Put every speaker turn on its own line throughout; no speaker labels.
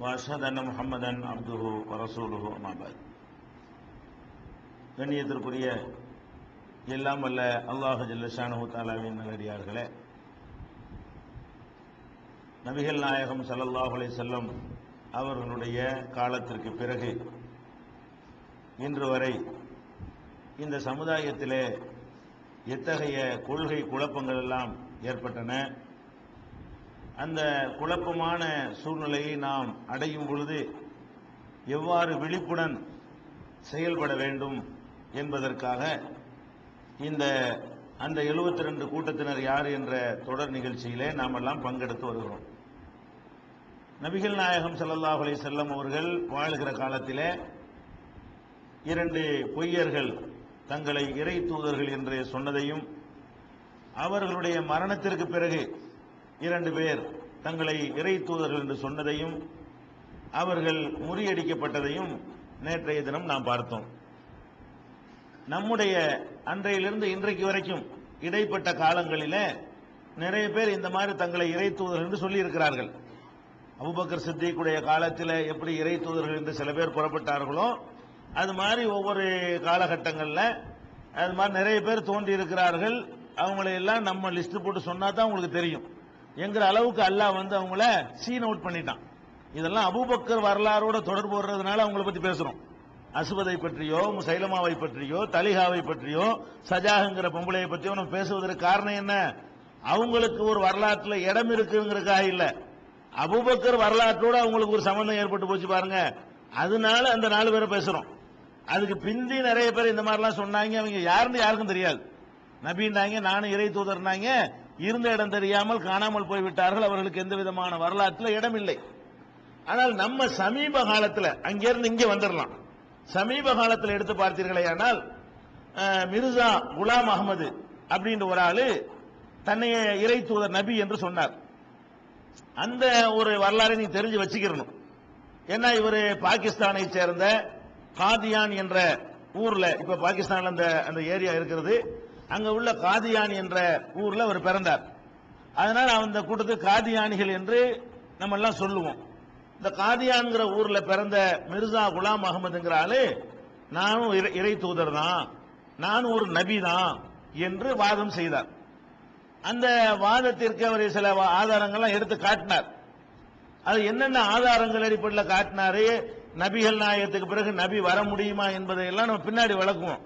وأشهد أن محمدا عبده ورسوله أما بعد கண்ணியத்திற்குரிய எல்லாம் வல்ல அல்லாஹு ஜல்லஷானு தாலாவின் நல்லடியார்களே நபிகள் நாயகம் ஸல்லல்லாஹு அலைஹி செல்லம் அவர்களுடைய காலத்திற்கு பிறகு இன்று வரை இந்த சமுதாயத்திலே எத்தகைய கொள்கை குழப்பங்கள் எல்லாம் ஏற்பட்டன அந்த குழப்பமான சூழ்நிலையை நாம் அடையும் பொழுது எவ்வாறு விழிப்புடன் செயல்பட வேண்டும் என்பதற்காக இந்த அந்த 72 ரெண்டு கூட்டத்தினர் யார் என்ற தொடர் நிகழ்ச்சியிலே நாம் எல்லாம் பங்கெடுத்து வருகிறோம். நபிகள் நாயகம் ஸல்லல்லாஹு அலி செல்லம் அவர்கள் வாழ்கிற காலத்திலே இரண்டு பொய்யர்கள் தங்களை இறை தூதர்கள் என்று சொன்னதையும் அவர்களுடைய மரணத்திற்கு பிறகு இரண்டு பேர் தங்களை இறை தூதர்கள் என்று சொன்னதையும் அவர்கள் முறியடிக்கப்பட்டதையும் நேற்றைய தினம் நாம் பார்த்தோம். நம்முடைய அன்றையிலிருந்து இன்றைக்கு வரைக்கும் இடைப்பட்ட காலங்களில நிறைய பேர் இந்த மாதிரி தங்களை இறை தூதர்கள் என்று சொல்லியிருக்கிறார்கள். அபுபக்கர் சித்திக்குடைய காலத்தில் எப்படி இறை தூதர்கள் என்று சில பேர் புறப்பட்டார்களோ அது மாதிரி ஒவ்வொரு காலகட்டங்களில் அது மாதிரி நிறைய பேர் தோன்றி இருக்கிறார்கள் அவங்களை எல்லாம் நம்ம லிஸ்ட் போட்டு சொன்னா தான் உங்களுக்கு தெரியும். என்கிற அளவுக்கு அல்லாஹ் வந்து அவங்கள சீன் அவுட் பண்ணிட்டான். இதெல்லாம் அபூபக்கர் வரலாறோட தொடர்பு வர்றதுனால அவங்கள பத்தி பேசுறோம். அசுபதை பற்றியோ முசைலமாவை பற்றியோ தலிகாவை பற்றியோ சஜாகுங்கிற பொம்பளையை பற்றியோ நம்ம பேசுவதற்கு காரணம் என்ன? அவங்களுக்கு ஒரு வரலாற்றுல இடம் இருக்குங்கிறதுக்காக இல்ல. அபூபக்கர் வரலாற்றோட அவங்களுக்கு ஒரு சம்பந்தம் ஏற்பட்டு போச்சு பாருங்க. அதனால அந்த நாலு பேரை பேசுறோம். அதுக்கு பிந்தி நிறைய பேர் இந்த மாதிரிலாம் சொன்னாங்க. அவங்க யாருன்னு யாருக்கும் தெரியாது. நபின்னாங்க நானும் இறை தூதர்னாங்க. இருந்த இடம் தெரியாமல் காணாமல் போய்விட்டார்கள். அவர்களுக்கு எந்த விதமான வரலாற்றில் இடம் இல்லை ஆனால் நம்ம சமீப காலத்தில் அங்கிருந்து இங்கே வந்துடலாம் சமீப காலத்தில் எடுத்து பார்த்தீர்களே ஆனால் மிர்சா குலாம் அகமது அப்படின்ற ஒரு ஆளு தன்னைய இறை தூதர் நபி என்று சொன்னார். அந்த ஒரு வரலாறை நீ தெரிஞ்சு வச்சுக்கிறணும் ஏன்னா இவர் பாகிஸ்தானை சேர்ந்த காதியான் என்ற ஊர்ல இப்ப பாகிஸ்தான்ல அந்த அந்த ஏரியா இருக்கிறது. அங்க உள்ள காதியான் என்ற ஊர்ல அவர் பிறந்தார். அதனால அந்த கூட்டத்துக்கு காதியானிகள் என்று நம்ம எல்லாம் சொல்லுவோம். இந்த காதியான்கிற ஊர்ல பிறந்த மிர்சா குலாம் அகமதுங்கிற ஆளு நானும் இறை- இறை தூதர் தான் நானும் ஒரு நபி தான் என்று வாதம் செய்தார். அந்த வாதத்திற்கு அவர் சில ஆதாரங்கள்லாம் எடுத்து காட்டினார். அது என்னென்ன ஆதாரங்கள் அடிப்படையில் காட்டினாரு நபிகள் நாயகத்துக்கு பிறகு நபி வர முடியுமா என்பதையெல்லாம் நம்ம பின்னாடி விளக்குவோம்.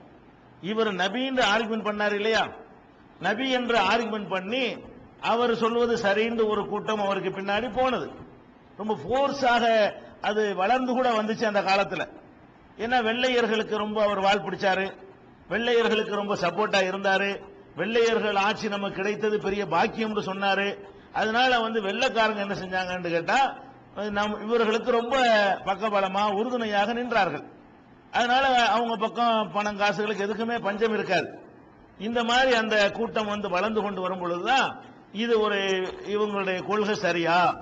இவர் நபி என்று ஆர்குமெண்ட் பண்ணார் இல்லையா? நபி என்று ஆர்குமெண்ட் பண்ணி அவர் சொல்வது சரின்னு ஒரு கூட்டம் அவருக்கு பின்னாடி போனது. ரொம்ப ஃபோர்ஸாக அது வளர்ந்து கூட வந்துச்சு அந்த காலத்தில். ஏன்னா வெள்ளையர்களுக்கு ரொம்ப அவர் வாழ் பிடிச்சாரு. வெள்ளையர்களுக்கு ரொம்ப சப்போர்ட்டா இருந்தாரு. வெள்ளையர்கள் ஆட்சி நமக்கு கிடைத்தது பெரிய பாக்கியம்னு சொன்னாரு. அதனால வந்து வெள்ளைக்காரங்க என்ன செஞ்சாங்கன்னு கேட்டா நம் இவர்களுக்கு ரொம்ப பக்கபலமா உறுதுணையாக நின்றார்கள். அதனால அவங்க பக்கம் பணம் காசுகளுக்கு எதுக்குமே பஞ்சம் இருக்காது. இந்த மாதிரி அந்த கூட்டம் வந்து வளர்ந்து கொண்டு வரும் பொழுதுதான் இது ஒரு இவங்களுடைய கொள்கை சரியா?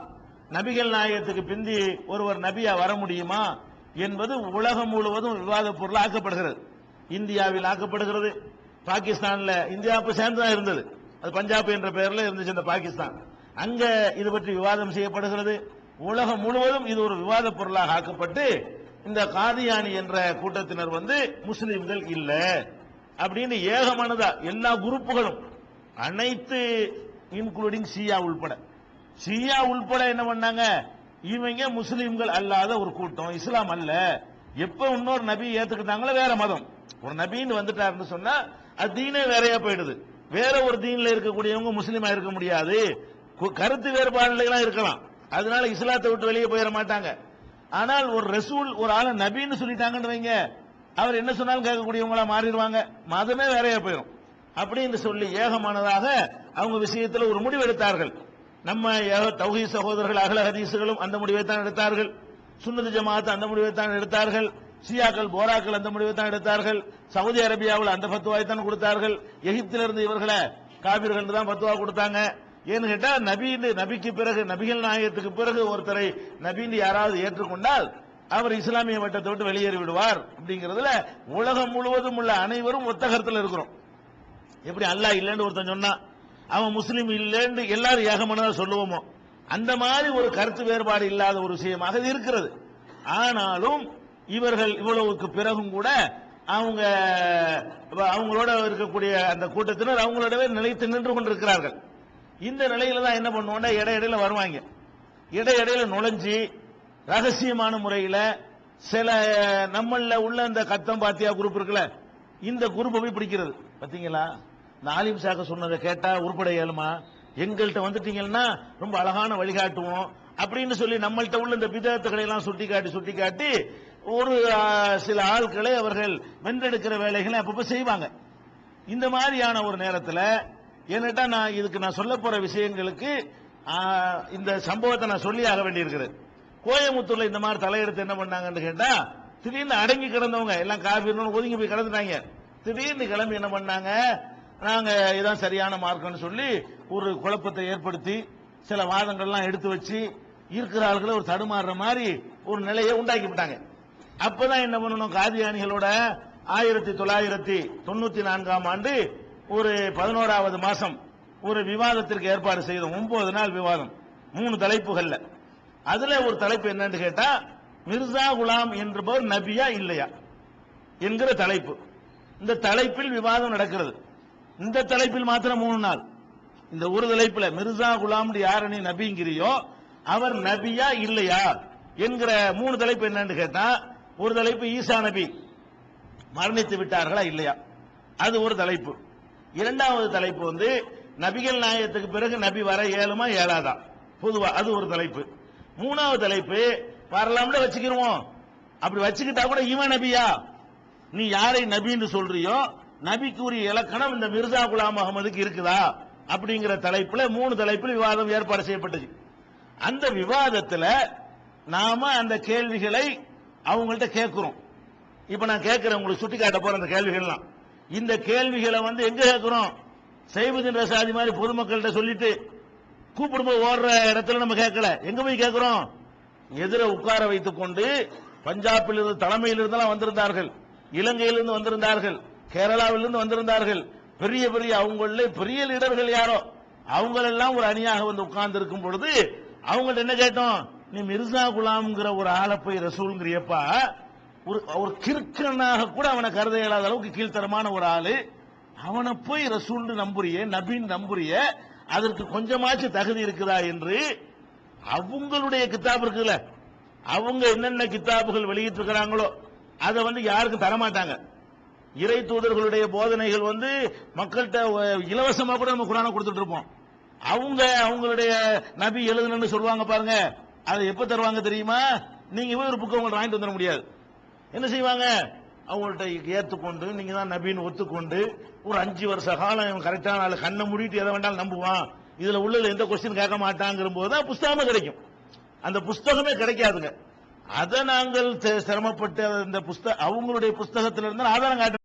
நபிகள் நாயகத்துக்கு பிந்தி ஒருவர் நபியா வர முடியுமா? என்பது உலகம் முழுவதும் விவாத பொருள் ஆக்கப்படுகிறது. இந்தியாவில் ஆக்கப்படுகிறது. பாகிஸ்தான்ல இந்தியாவுக்கு சேர்ந்து சேர்ந்துதான் இருந்தது. அது பஞ்சாப் என்ற பெயர்ல இருந்துச்சு அந்த பாகிஸ்தான். அங்க இது பற்றி விவாதம் செய்யப்படுகிறது. உலகம் முழுவதும் இது ஒரு விவாத பொருளாக ஆக்கப்பட்டு இந்த காதியானி என்ற கூட்டத்தினர் வந்து முஸ்லிம்கள் இல்ல. அப்படின்னு ஏகமானதா எல்லா குரூப்புகளும் அனைத்து இன்க்ளூடிங் சியா உள்பட. சியா உள்பட என்ன பண்ணாங்க? இவங்க முஸ்லிம்கள் அல்லாத ஒரு கூட்டம் இஸ்லாம் அல்ல. எப்ப இன்னொரு நபி ஏத்துக்கிட்டாங்களோ வேற மதம். ஒரு நபின்னு வந்துட்டாருன்னு சொன்னா அது தீனே வேறையா போயிடுது. வேற ஒரு தீன்ல இருக்கக்கூடியவங்க முஸ்லீமா இருக்க முடியாது. கு- கருத்து வேறுபாடுலாம் இருக்கலாம். அதனால இஸ்லாத்தை விட்டு வெளியே போயிட மாட்டாங்க. ஆனால் ஒரு ரசூல் ஒரு ஆளை நபின்னு சொல்லிட்டாங்கன்னு வைங்க. அவர் என்ன சொன்னாலும் கேட்கக்கூடியவங்களா மாறிடுவாங்க. மதமே வேறையா போயிடும் அப்படின்னு சொல்லி ஏகமானதாக அவங்க விஷயத்தில் ஒரு முடிவு எடுத்தார்கள். நம்ம ஏக- சகோதரர்கள் அகல ஹதீசுகளும் அந்த முடிவை தான் எடுத்தார்கள். சுன்னது ஜமாத் அந்த முடிவை தான் எடுத்தார்கள். ஷியாக்கள் போராக்கள் அந்த முடிவை தான் எடுத்தார்கள். சவுதி அரேபியாவில் அந்த பத்துவாயை தான் கொடுத்தார்கள். எகிப்திலிருந்து இவர்களை காபிர்கள் தான் ஃபத்துவா கொடுத்தாங்க. ஏன்னு கேட்டா நபீன் நபிக்கு பிறகு நபிகள் நாயகத்துக்கு பிறகு ஒருத்தரை நபின்னு யாராவது ஏற்றுக்கொண்டால் அவர் இஸ்லாமிய வட்டத்தை விட்டு வெளியேறி விடுவார். அப்படிங்கிறதுல உலகம் முழுவதும் உள்ள அனைவரும் ஒத்த இருக்கிறோம். எப்படி அல்லாஹ் இல்லைன்னு ஒருத்தன் சொன்னா அவன் முஸ்லீம் இல்லைன்னு எல்லாரும் ஏகமானதா சொல்லுவோமோ? அந்த மாதிரி ஒரு கருத்து வேறுபாடு இல்லாத ஒரு விஷயமாக இது இருக்கிறது. ஆனாலும் இவர்கள் இவ்வளவுக்கு பிறகும் கூட அவங்க அவங்களோட இருக்கக்கூடிய அந்த கூட்டத்தினர் அவங்களோடவே நிலைத்து நின்று கொண்டிருக்கிறார்கள். இந்த நிலையில தான் என்ன பண்ணுவோம்னா இடையிடையில வருவாங்க. இடையிடையில நுழைஞ்சு ரகசியமான முறையில சில நம்மள உள்ள இந்த கத்தம் பாத்தியா குரூப் இருக்குல்ல இந்த குரூப்பை போய் பிடிக்கிறது. பாத்தீங்களா? இந்த ஆலிம் சாக்க சொன்னதை கேட்டா உருப்பட இயலுமா எங்கள்கிட்ட வந்துட்டீங்கன்னா ரொம்ப அழகான வழிகாட்டுவோம் அப்படின்னு சொல்லி நம்மள்கிட்ட உள்ள இந்த பிதத்துக்களை எல்லாம் சுட்டி காட்டி சுட்டி காட்டி ஒரு சில ஆட்களை அவர்கள் வென்றெடுக்கிற வேலைகளை அப்பப்ப செய்வாங்க. இந்த மாதிரியான ஒரு நேரத்தில் என்னட்டா நான் இதுக்கு நான் சொல்ல போற விஷயங்களுக்கு இந்த சம்பவத்தை நான் சொல்லி ஆக வேண்டியிருக்கிறது கோயம்புத்தூர்ல இந்த மாதிரி தலையெடுத்து என்ன பண்ணாங்கன்னு கேட்டா திடீர்னு அடங்கி கிடந்தவங்க எல்லாம் காபீர்னு ஒதுங்கி போய் கிடந்துட்டாங்க. திடீர்னு கிளம்பி என்ன பண்ணாங்க நாங்க இதான் சரியான மார்க்கம்னு சொல்லி ஒரு குழப்பத்தை ஏற்படுத்தி சில வாதங்கள்லாம் எடுத்து வச்சு இருக்கிற ஆளுகளை ஒரு தடுமாறுற மாதிரி ஒரு நிலையை உண்டாக்கி விட்டாங்க. அப்பதான் என்ன பண்ணணும் காதியானிகளோட ஆயிரத்தி தொள்ளாயிரத்தி தொண்ணூத்தி நான்காம் ஆண்டு ஒரு பதினோராவது மாசம் ஒரு விவாதத்திற்கு ஏற்பாடு செய்தோம். ஒன்பது நாள் விவாதம். மூணு தலைப்புகள்ல. அதுல ஒரு தலைப்பு என்னன்னு கேட்டா மிர்சா குலாம் என்பவர் நபியா இல்லையா? என்கிற தலைப்பு. இந்த தலைப்பில் விவாதம் நடக்கிறது. இந்த தலைப்பில் மாத்திரம் மூணு நாள். இந்த ஒரு தலைப்புல மிர்சா குலாம் யாரணி நீ நபிங்கிறியோ அவர் நபியா இல்லையா? என்கிற மூணு தலைப்பு என்னன்னு கேட்டா ஒரு தலைப்பு ஈசா நபி. மரணித்து விட்டார்களா இல்லையா? அது ஒரு தலைப்பு. இரண்டாவது தலைப்பு வந்து நபிகள் நாயகத்துக்கு பிறகு நபி வர ஏழுமா ஏழாதா? பொதுவா அது ஒரு தலைப்பு. மூணாவது தலைப்பு வரலாம்னு வச்சுக்கிருவோம். அப்படி வச்சுக்கிட்டா கூட இவன் நபியா? நீ யாரை நபின்னு சொல்றியோ நபிக்குரிய இலக்கணம் இந்த மிர்சா குலாம் அகமதுக்கு இருக்குதா? அப்படிங்கிற தலைப்புல மூணு தலைப்பில் விவாதம் ஏற்பாடு செய்யப்பட்டது. அந்த விவாதத்துல நாம அந்த கேள்விகளை அவங்கள்ட்ட கேட்கிறோம். இப்ப நான் கேட்கிறேன் உங்களுக்கு சுட்டி காட்ட போற அந்த கேள்விகள்லாம். இந்த கேள்விகளை வந்து எங்க கேட்கிறோம்? செய்வதின் ரசாதி மாதிரி பொதுமக்கள்கிட்ட சொல்லிட்டு கூப்பிடும்போது ஓடுற இடத்துல நம்ம கேட்கல. எங்க போய் கேட்கிறோம்? எதிர உட்கார வைத்துக் கொண்டு பஞ்சாபில் இருந்து தலைமையில் இருந்தெல்லாம் வந்திருந்தார்கள். இலங்கையிலிருந்து வந்திருந்தார்கள். கேரளாவிலிருந்து வந்திருந்தார்கள். பெரிய பெரிய அவங்கள பெரிய லீடர்கள் யாரோ அவங்களெல்லாம் ஒரு அணியாக வந்து உட்கார்ந்து இருக்கும் பொழுது அவங்கள்ட்ட என்ன கேட்டோம்? நீ மிர்சா குலாம்ங்கிற ஒரு ஆளை போய் ரசூல்ங்கிறியப்பா ஒரு ஒரு கிறுக்கனாக கூட அவனை கருத இயலாத அளவுக்கு கீழ்த்தரமான ஒரு ஆளு. அவனை போய் ரசூல்னு நம்புறிய நபின்னு நம்புறிய அதற்கு கொஞ்சமாச்சும் தகுதி இருக்குதா என்று அவங்களுடைய கித்தாப் இருக்குல்ல அவங்க என்னென்ன கித்தாபுகள் வெளியிட்டு இருக்கிறாங்களோ அதை வந்து யாருக்கும் தரமாட்டாங்க. இறை தூதர்களுடைய போதனைகள் வந்து மக்கள்கிட்ட இலவசமா கூட நம்ம குரானை கொடுத்துட்டு இருப்போம். அவங்க அவங்களுடைய நபி எழுதுனன்னு சொல்லுவாங்க பாருங்க அதை எப்ப தருவாங்க தெரியுமா? நீங்க போய் ஒரு புக்கை உங்கள்ட்ட வாங்கிட்டு வந்துட முடியாது. என்ன செய்வாங்க? அவங்கள்ட்ட ஏத்துக்கொண்டு நீங்க தான் நபின்னு ஒத்துக்கொண்டு ஒரு அஞ்சு வருஷ காலம் கரெக்டான ஆள் கண்ணை மூடிட்டு எதை வேண்டாலும் நம்புவான். இதுல உள்ள எந்த கொஸ்டின் கேட்க மாட்டாங்கிற போது தான் புஸ்தகமே கிடைக்கும். அந்த புஸ்தகமே கிடைக்காதுங்க. அதை நாங்கள் சிரமப்பட்டு அந்த புஸ்தக அவங்களுடைய புஸ்தகத்திலிருந்து ஆதாரம் காட்ட